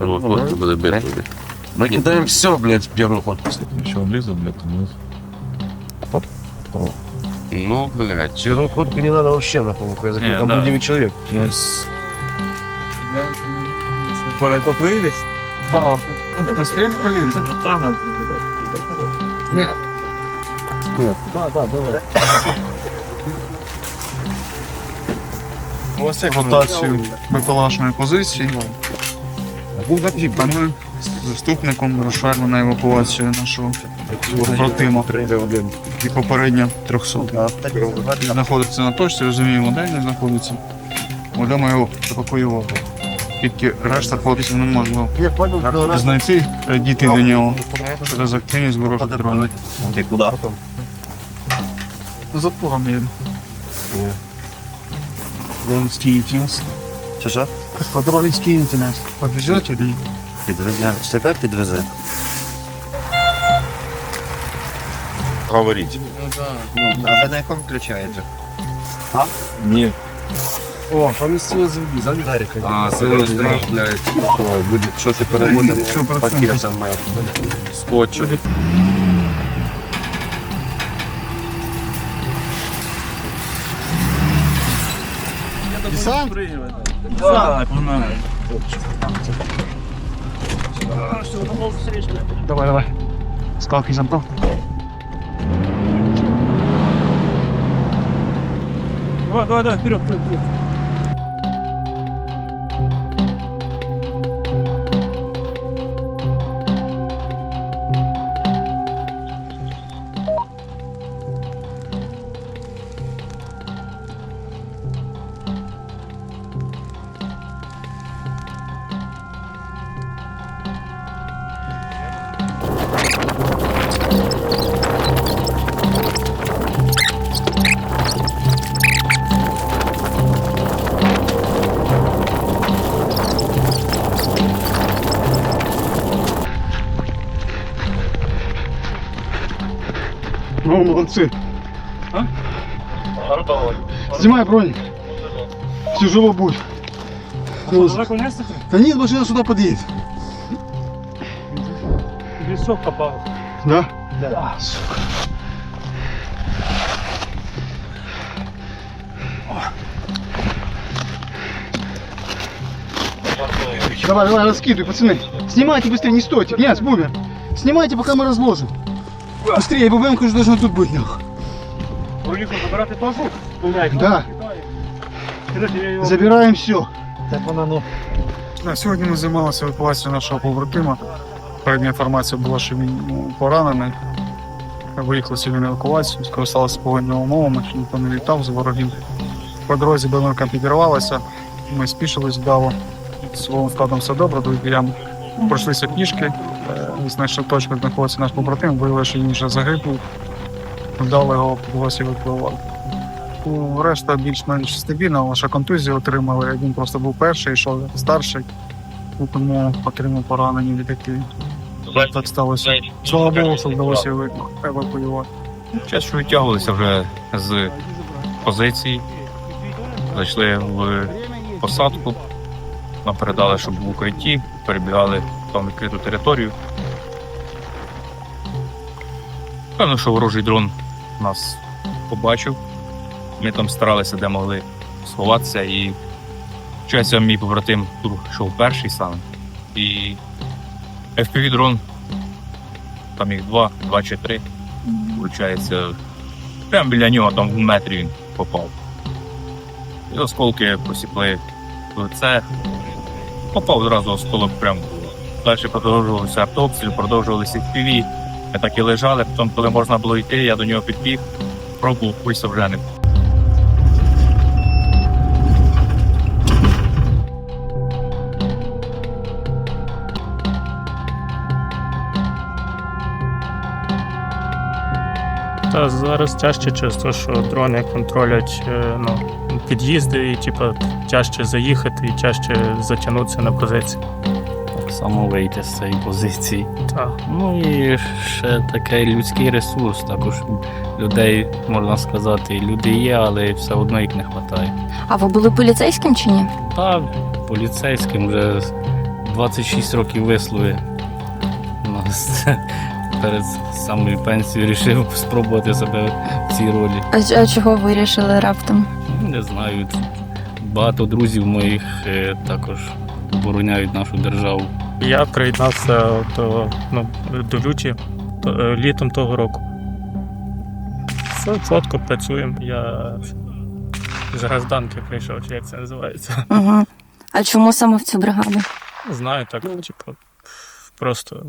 Ну, хлопці були бити. Мы кидаем все, блядь, в первый ход. Еще влезу, блядь, вниз. Ну, блядь. Первую ходку не надо вообще, нахуй, нахуй, Не, там да. будет 9 человек. ротацію бакалашної позиції. Ми з заступником вирушаємо на евакуацію нашого побратима і попередньо 300. Знаходиться на точці, розуміємо, де він знаходиться. Будемо його евакуювати. Тільки решта хлопців не можемо знайти, е, дійти до нього через активність ворожих дронів. Ты куда? За є. Він стоїть. Что, По дорозі скинете нас. Побіжать или Підвезе. Що так підвезе? Говоріть. А ви на якому включаєте? Ні. О, помістили за Дарика. А, це блядь. Буде щось переводити. Що про це? Пакет має. Скотчу. Давай, давай. Скалки забрав. Давай, давай, давай, вперед, вперед, вперед. Молодцы. А? Снимай броник. Тяжело будет. Да нет, машина сюда подъедет. Лесок попал. Да? Да. Давай, давай, раскидывай, пацаны. Снимайте быстрее, не стойте. Князь, бумер. Снимайте, пока мы разложим. Быстрее, ББМ уже должна тут быть, нахуй. Броніку забирати теж? Да. Його... Забираем все. Так вона ну... Сьогодні ми займалися евакуацією нашого побратима. Передня інформація була, що він ну, поранений. Виїхали сьогодні на евакуацію, скористалися погодними умовами, що ніхто не літав з ворогів. По дорозі БМРК підірвалася, ми спішились вдало. З своїм складом все добре, до діям пройшлися пішки, е, знайшли точку, де знаходиться наш побратим, виявили, що він вже загиблий. Вдало його вдалося евакуювати. Решта більш-менш стабільна, лише контузію отримали. Він просто був перший, йшов старший, тому отримав поранення від яких так сталося. Слава Богу, що вдалося евакуювати. Час, що витягувалися вже з позиції, зайшли в посадку, нам передали, щоб в укритті, перебігали там відкриту територію. Певно, що ворожий дрон нас побачив. Ми там старалися, де могли сховатися, і щастя, мій побратим тут йшов перший саме. І FPV дрон, там їх два, два чи три. Получається, прямо біля нього там в метрі він попав. І осколки посікли в лице. Попав одразу осколок прямо. Далі продовжувався автообстріл, продовжувалися FPV. Ми так і лежали, потім, коли можна було йти, я до нього підбіг, пробував пульс вже не Та зараз тяжче через те, що дрони контролять е, ну, під'їзди і типу, тяжче заїхати і тяжче затягнутися на позиції. Так само вийти з цієї позиції. Так. Ну і ще такий людський ресурс. Також людей, можна сказати, люди є, але все одно їх не вистачає. А ви були поліцейським чи ні? Та поліцейським вже 26 років вислуги. Нас перед самою пенсією вирішив спробувати себе в цій ролі. А чого вирішили раптом? Не знаю. Багато друзів моїх е, також обороняють нашу державу. Я приєднався до, ну, до люті то, е, літом того року. Все, чітко працюємо. Я з гражданки прийшов, чи як це називається. Угу. А чому саме в цю бригаду? Знаю, так, типу, просто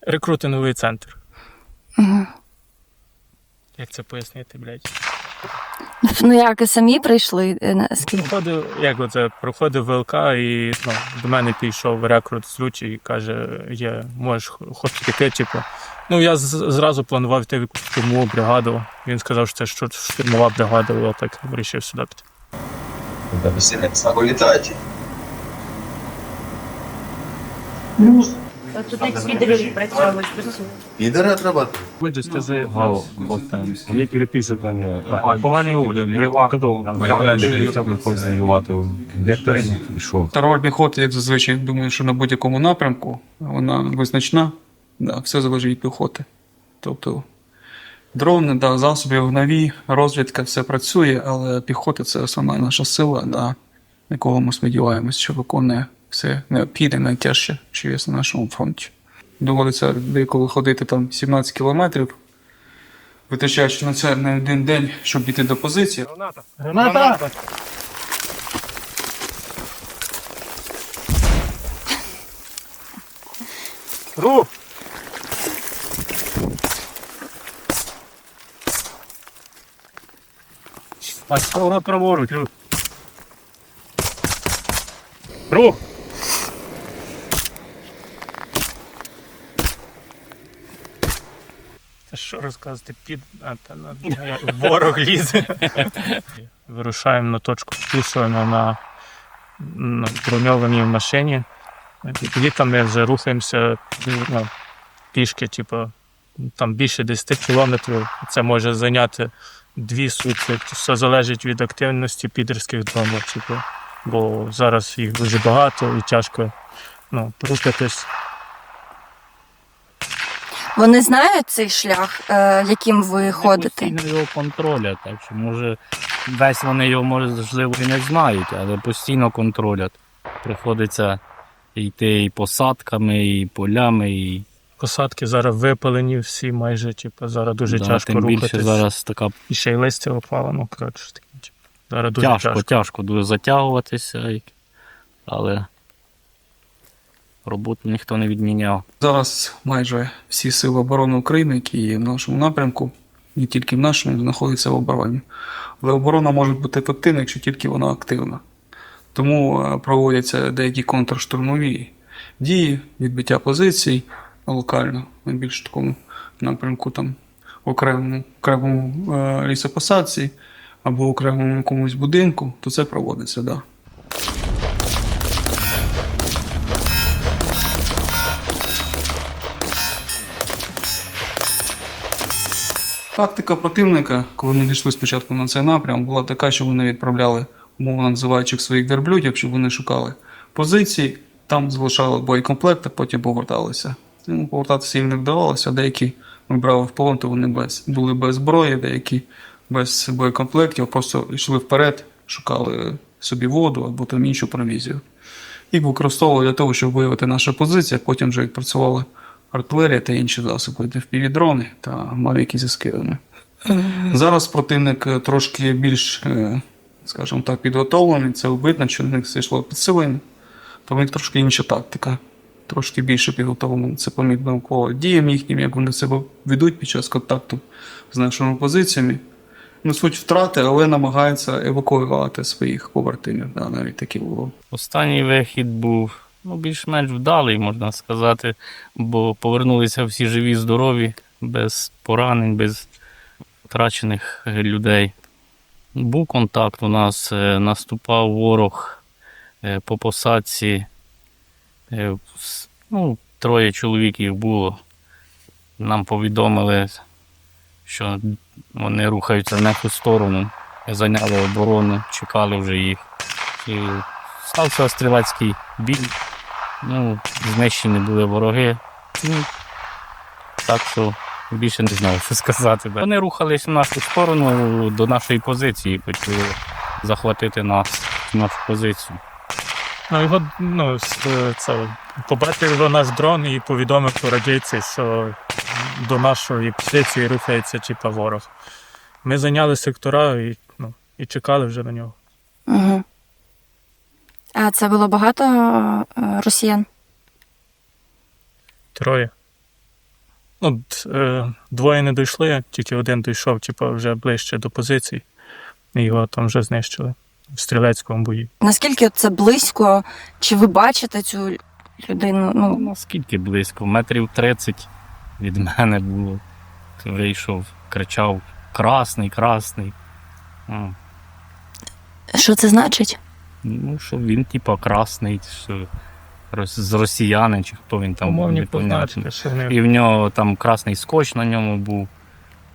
рекрутинговий центр. Угу. Як це пояснити, блядь? Ну як, самі прийшли? е. Проходив, як оце, проходив ВЛК і ну, до мене підійшов рекрут з Лучі і каже, є, можеш хочеш піти, типу. Ну, я з- зразу планував йти в якусь штурмову бригаду. Він сказав, що це штур- штурмова бригада, я так вирішив сюди піти. Да, веселье, слабо летаете. Тут як підрив працювали. Підери отрабатывать. Вийди, скажи, гало, є переписання. Погані люди, Та піхоти, як зазвичай, думаю, що на будь-якому напрямку вона визначна. Да, все залежить від піхоти. Тобто дрони, да, засоби вогневі, розвідка, все працює, але піхота це основна наша сила, да, на якого ми сподіваємось, що виконує все необхідне, найтяжче, що є на нашому фронті. Доводиться деколи ходити там 17 кілометрів, витрачаючи на це не один день, щоб дійти до позиції. Граната! Рух! Пошел на праворуч, рух. Рух! Що розказувати під а, та, на, ворог лізе. Вирушаємо на точку вписуємо на, на броньованій машині. Тоді там ми вже рухаємося ну, пішки, типу, там більше 10 кілометрів. Це може зайняти дві сутки. Все залежить від активності підерських дронів. Типу. Бо зараз їх дуже багато і тяжко ну, рухатись. Вони знають цей шлях, е, яким ви Вони ходите? Постійно його контролять, так що може весь вони його можливо і не знають, але постійно контролять. Приходиться йти і посадками, і полями, і Посадки зараз випалені всі майже, типу, зараз дуже да, тяжко тим більше рухатись. зараз така І ще й листя опало, ну коротше таке. Типу. Зараз дуже тяжко, тяжко. тяжко, дуже затягуватися, і- але роботу ніхто не відміняв. Зараз майже всі сили оборони України, які є в нашому напрямку, не тільки в нашому, знаходяться в обороні. Але оборона може бути ефективна, якщо тільки вона активна. Тому е, проводяться деякі контрштурмові дії, відбиття позицій локально, на більш такому напрямку, там окремому, окремому е, лісопосадці або окремому якомусь будинку, то це проводиться. Да. Тактика противника, коли ми дійшли спочатку на цей напрям, була така, що вони відправляли, умовно називаючих своїх верблюдів, щоб вони шукали позиції, там залишали боєкомплект, а потім поверталися. Ну, повертатися їм не вдавалося, деякі ми брали в полон, то вони без, були без зброї, деякі без боєкомплектів, просто йшли вперед, шукали собі воду або там іншу провізію. Їх використовували для того, щоб виявити нашу позицію, а потім вже відпрацювали артилерія та інші засоби, FPV-дрони та мавіки зі скидами. Зараз противник е, трошки більш, е, скажімо так, підготовлений. Це видно, що на них зайшло підсилення. То в них трошки інша тактика, трошки більше підготовлено. Це помітно по діям їхнім, як вони себе ведуть під час контакту з нашими позиціями. Несуть втрати, але намагаються евакуювати своїх побратимів. Да, навіть таке було. Останній вихід був ну, більш-менш вдалий, можна сказати, бо повернулися всі живі, здорові, без поранень, без втрачених людей. Був контакт у нас, е, наступав ворог е, по посадці. Е, Ну, троє чоловіків було. Нам повідомили, що вони рухаються в нашу сторону, зайняли оборону, чекали вже їх. Стався стрілецький бій. Ну, знищені були вороги. Ну, так що більше не знаю, що сказати. Да. Вони рухались в нашу сторону до нашої позиції, хотіли захватити нас, нашу позицію. Ну, його ну, це, побачив його наш дрон і повідомив по радійці, що до нашої позиції рухається типа ворог. Ми зайняли сектора і, ну, і чекали вже на нього. Угу. А це було багато е, росіян? Троє. Ну, е, двоє не дійшли, тільки один дійшов, типа, вже ближче до позицій, і його там вже знищили в стрілецькому бої. Наскільки це близько? Чи ви бачите цю людину? Ну, Наскільки близько? Метрів 30 від мене було. Вийшов, кричав красний, красний. Що це значить? Ну, що він, типа, красний, що з росіянин, чи хто він там був, Умовні непонятно. що вони І в нього там красний скотч на ньому був.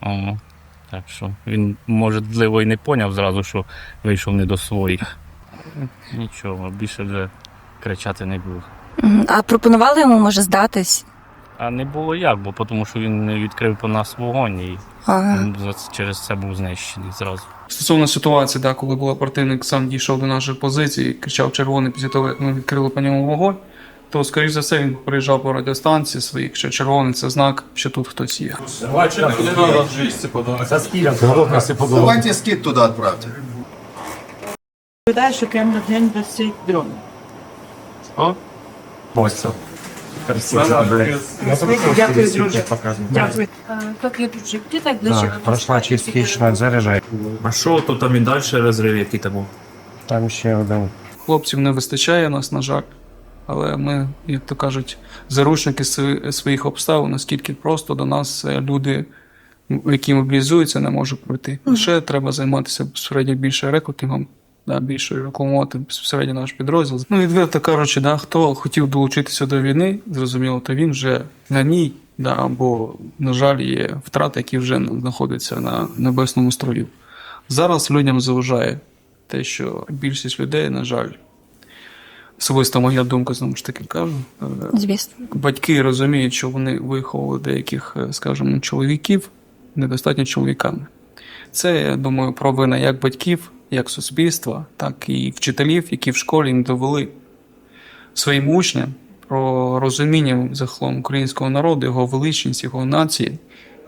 О, так що він, можливо, і не поняв зразу, що вийшов не до своїх. Нічого, більше вже кричати не було. А пропонували йому, може, здатись? А не було як, бо тому що він не відкрив по нас вогонь і Ага. через це був знищений зразу. Стосовно ситуації, да, коли була противник сам дійшов до нашої позиції, кричав червоний після того, як ми відкрили по ньому вогонь, то, скоріш за все, він приїжджав по радіостанції своїх, що червоний це знак, що тут хтось є. Давайте скид туди відправте. Відповідає, що Кремль день досить дрон. Дякую, друже. Дякую. Як я тут жити, так далі. Прошла частично заряджай. А що то там і далі розрив, який там був? Там ще один. Хлопців не вистачає нас, на жаль. Але ми, як то кажуть, заручники своїх обставин, наскільки просто до нас е, люди, які мобілізуються, не можуть пройти. Лише треба займатися безпосередньо більше рекрутингом, да, більше рекламувати безпосередньо наш підрозділ. Ну, відверто кажучи, да, хто хотів долучитися до війни, зрозуміло, то він вже на ній, да, бо, на жаль, є втрати, які вже знаходяться на небесному строю. Зараз людям заважає те, що більшість людей, на жаль, особисто моя думка, знову ж таки кажу. е, Звісно. Батьки розуміють, що вони виховували деяких, е, скажімо, чоловіків недостатньо чоловіками. Це, я думаю, провина як батьків, як суспільства, так і вчителів, які в школі не довели своїм учням про розуміння загалом українського народу, його величність, його нації.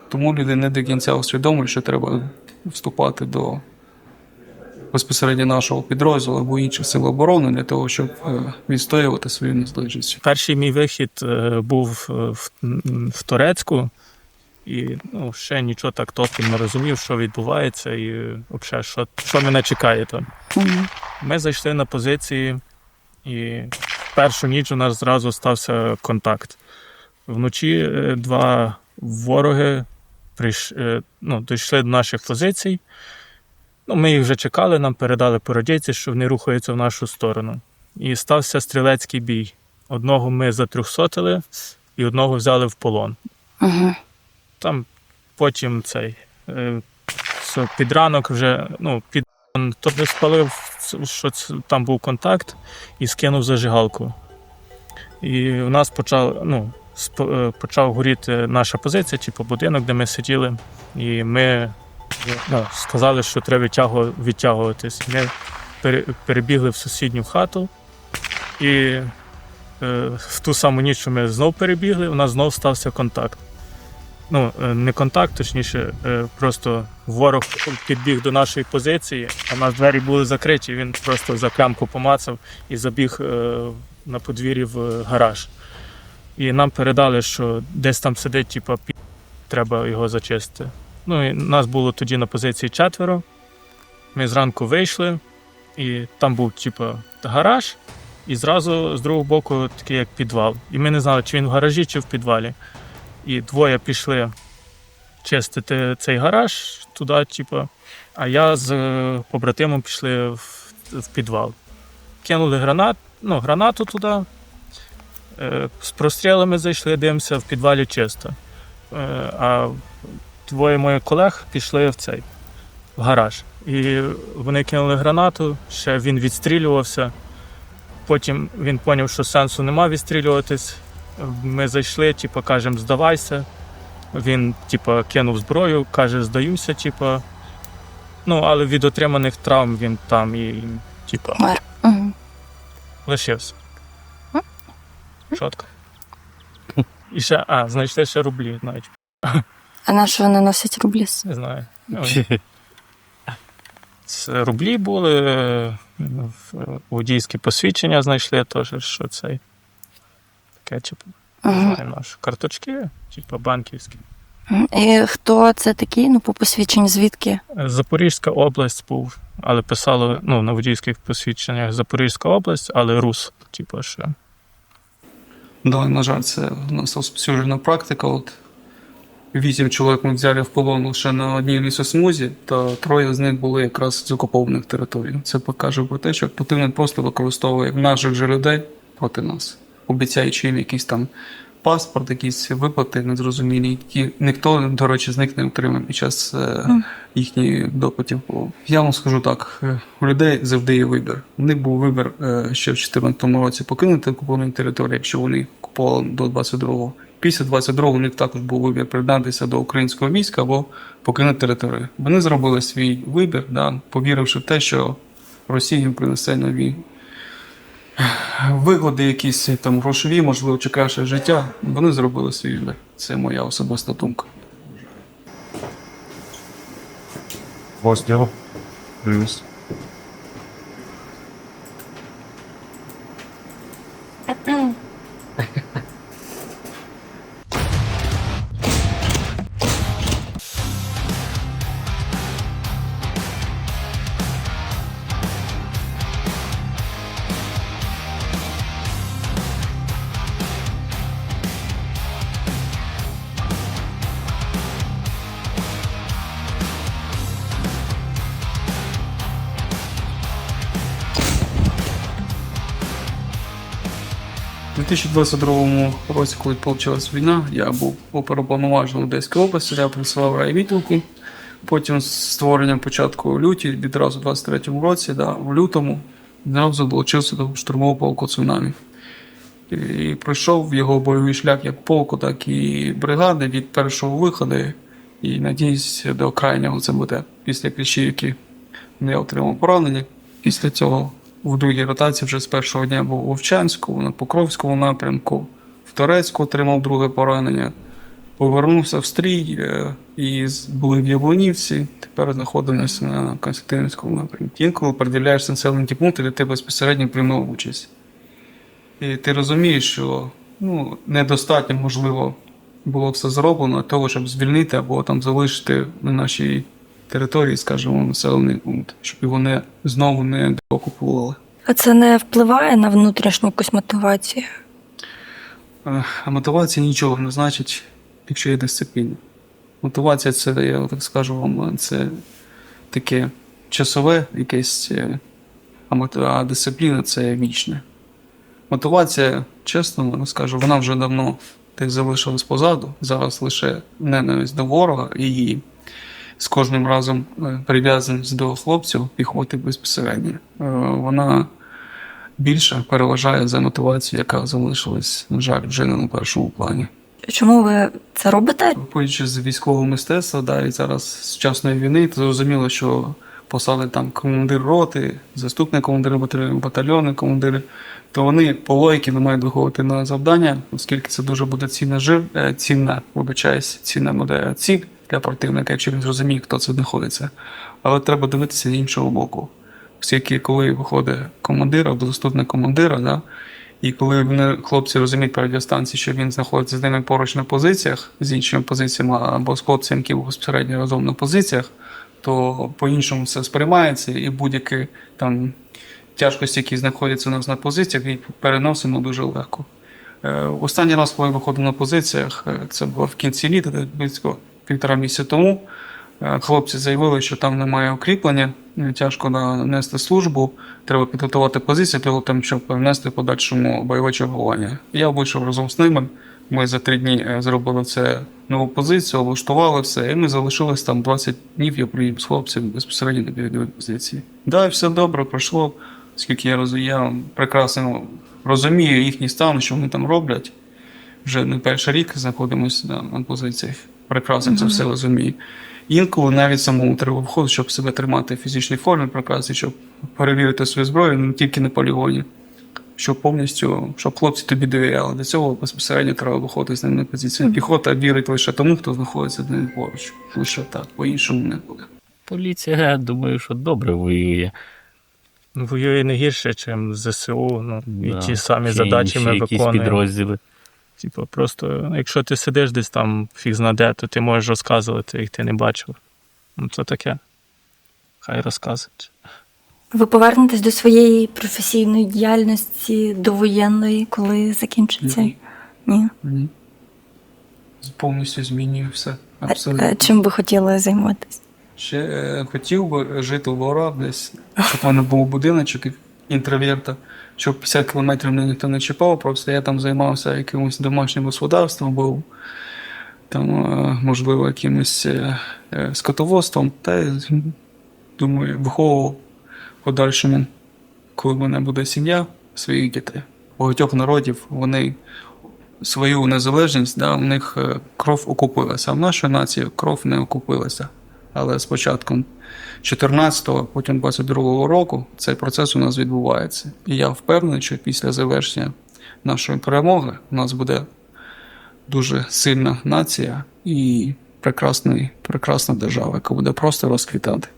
Тому люди не до кінця усвідомлюють, що треба вступати до безпосередньо нашого підрозділу або інших сил оборони для того, щоб е, відстоювати свою незалежність. Перший мій вихід е, був е, в, Турецьку, і ну, ще нічого так толком не розумів, що відбувається, і взагалі, що, що мене чекає там. Ми зайшли на позиції, і в першу ніч у нас зразу стався контакт. Вночі е, два вороги прийш, е, ну, дійшли до наших позицій. Ну, ми їх вже чекали, нам передали по радійці, що вони рухаються в нашу сторону. І стався стрілецький бій. Одного ми затрьохсотили і одного взяли в полон. Мгм. Там потім цей е, під ранок вже ну, під то не спалив, що там був контакт, і скинув зажигалку. І у нас почав, ну, е, почав горіти наша позиція, типу будинок, де ми сиділи. І ми ну, сказали, що треба відтягу- відтягуватись. Ми перебігли в сусідню хату, і е, в ту саму ніч, що ми знов перебігли, у нас знов стався контакт. Ну, е, не контакт, точніше, е, просто ворог підбіг до нашої позиції, а нас двері були закриті. Він просто за клямку помацав і забіг е, на подвір'ї в гараж. І нам передали, що десь там сидить, типа, треба його зачистити. Ну і нас було тоді на позиції четверо. Ми зранку вийшли, і там був, типа, гараж, і зразу з другого боку такий як підвал. І ми не знали, чи він в гаражі, чи в підвалі. І двоє пішли чистити цей гараж туди, типу, а я з е, побратимом пішли в, в підвал. Кинули гранат, ну, гранату туди. Е, з прострілами зайшли, дивимося, в підвалі чисто. Е, а двоє моїх колег пішли в цей в гараж. І вони кинули гранату, ще він відстрілювався. Потім він зрозумів, що сенсу нема відстрілюватись. Ми зайшли, типу, кажемо, здавайся. Він, типу, кинув зброю, каже, здаюся, типу. Ну, але від отриманих травм він там і, типу, Угу. лишився. Чітко. І ще, а, знайшли ще рублі, навіть. А на що вони носять рублі? Не знаю. Це рублі були, е, в- водійське посвідчення знайшли теж, що цей. Не Угу. знаю, наші карточки, типу банківські. І хто це такий? Ну, по посвідченню звідки? Запорізька область був, але писало ну, на водійських посвідченнях Запорізька область, але рус, типу, що. Да, на жаль, це у нас розповсюджена практика. От вісім чоловік ми взяли в полон лише на одній лісосмузі, та троє з них були якраз з окупованих територій. Це покаже про те, що противник просто використовує наших же людей проти нас, обіцяючи їм якийсь там паспорт, якісь виплати незрозумілі, які ніхто, до речі, з них не отримав під час е, їхніх допитів. Я вам скажу так: е, у людей завжди є вибір. У них був вибір е, ще в 2014 році покинути окуповані території, якщо вони купували до 22-го. Після 22-го у них також був вибір приєднатися до українського війська або покинути територію. Вони зробили свій вибір, да, повіривши в те, що Росія їм принесе нові вигоди, якісь там грошові, можливо, чи краще життя. Вони зробили свій вибір. Це моя особиста думка. Плюс. У 2022 році, коли почалась війна, я був оперуповноважений в Одеській області, я працював райвідділку. Потім з створенням початку люті, відразу в 23-му році, да, в лютому, одразу долучився до штурмового полку цунамі. І, пройшов його бойовий шлях як полку, так і бригади від першого виходу. І надіюсь, до крайнього це буде після Кліщівки. Я отримав поранення. Після цього в другій ротації вже з першого дня був у Вовчанську, на Покровському напрямку, в Торецьку отримав друге поранення. Повернувся в стрій е, і були в Яблунівці, тепер знаходимося на Константинівському напрямку. Інколи приділяєш населені пункти, де ти безпосередньо приймав участь. І ти розумієш, що ну, недостатньо, можливо, було все зроблено для того, щоб звільнити або там залишити на нашій території, скажімо, населений пункт, щоб його не знову не окупували. А це не впливає на внутрішню якусь мотивацію? Е, А мотивація нічого не значить, якщо є дисципліна. Мотивація це, я так скажу вам, це таке часове якесь, е, а, дисципліна це вічне. Мотивація, чесно скажу, вона вже давно десь залишилась позаду. Зараз лише ненависть до ворога і з кожним разом е, прив'язаність до хлопців піхоти безпосередньо. Е, Вона більше переважає за мотивацію, яка залишилась, на жаль, вже не на першому плані. Чому ви це робите? Виходячи з військового мистецтва, да, і зараз з сучасної війни, то зрозуміло, що посади там командир роти, заступник командира батальйону, батальйони, командири, то вони по логіки не мають виходити на завдання, оскільки це дуже буде цінна жир, е, цінна, вибачаюсь, цінна буде ціль для противника, якщо він зрозуміє, хто це знаходиться. Але треба дивитися з іншого боку. Оскільки коли виходить командир або заступник командира, да, і коли вони, хлопці розуміють по радіостанції, що він знаходиться з ними поруч на позиціях, з іншими позиціями, або з хлопцем, які безпосередньо разом на позиціях, то по-іншому все сприймається, і будь-які там тяжкості, які знаходяться у нас на позиціях, їх переносимо дуже легко. Е, Останній раз, коли виходив на позиціях, е, це було в кінці літа, близько півтора місяця тому. Е, Хлопці заявили, що там немає укріплення, е, тяжко нести службу, треба підготувати позиції для того, щоб внести в подальшому бойове чергування. Я вийшов разом з ними. Ми за три дні е, зробили це нову позицію, облаштували все, і ми залишились там 20 днів, я приїв з хлопців безпосередньо на передовій позиції. Да, все добре, пройшло Скільки я розумію, я прекрасно розумію їхній стан, що вони там роблять. Вже не перший рік знаходимося на, на позиціях. Прекрасно це все розумію. Інколи навіть самому треба входити, щоб себе тримати в фізичній формі, прекрасно, щоб перевірити свою зброю не тільки на полігоні, щоб повністю, щоб хлопці тобі довіряли. До цього безпосередньо треба виходити з ними на позицію. Піхота вірить лише тому, хто знаходиться з ним поруч. Лише так, по-іншому не буде. Поліція, я думаю, що добре воює. Ну, Воює не гірше, ніж ЗСУ, ну, і Да, ті самі чи задачі інші ми виконуємо. підрозділи. Типу, просто якщо ти сидиш десь там фіг знаде, то ти можеш розказувати, як ти не бачив. Ну, це таке. Хай розказують. Ви повернетесь до своєї професійної діяльності довоєнної, коли закінчиться? Ні. Ні. Ні. Повністю змінює все. А- Абсолютно. а Чим би хотіли займатися? Ще е, хотів би жити в горах десь, щоб в мене був будиночок інтроверта, щоб 50 кілометрів мене ніхто не чіпав, просто я там займався якимось домашнім господарством, був там, е, можливо, якимось е, е, скотоводством, та думаю, виховував подальшому, коли в мене буде сім'я, своїх дітей. Багатьох народів вони свою незалежність, да, в них кров окупилася, а в нашої нації кров не окупилася. Але з початком 14-го, потім 22-го року цей процес у нас відбувається. І я впевнений, що після завершення нашої перемоги у нас буде дуже сильна нація і прекрасний, прекрасна держава, яка буде просто розквітати.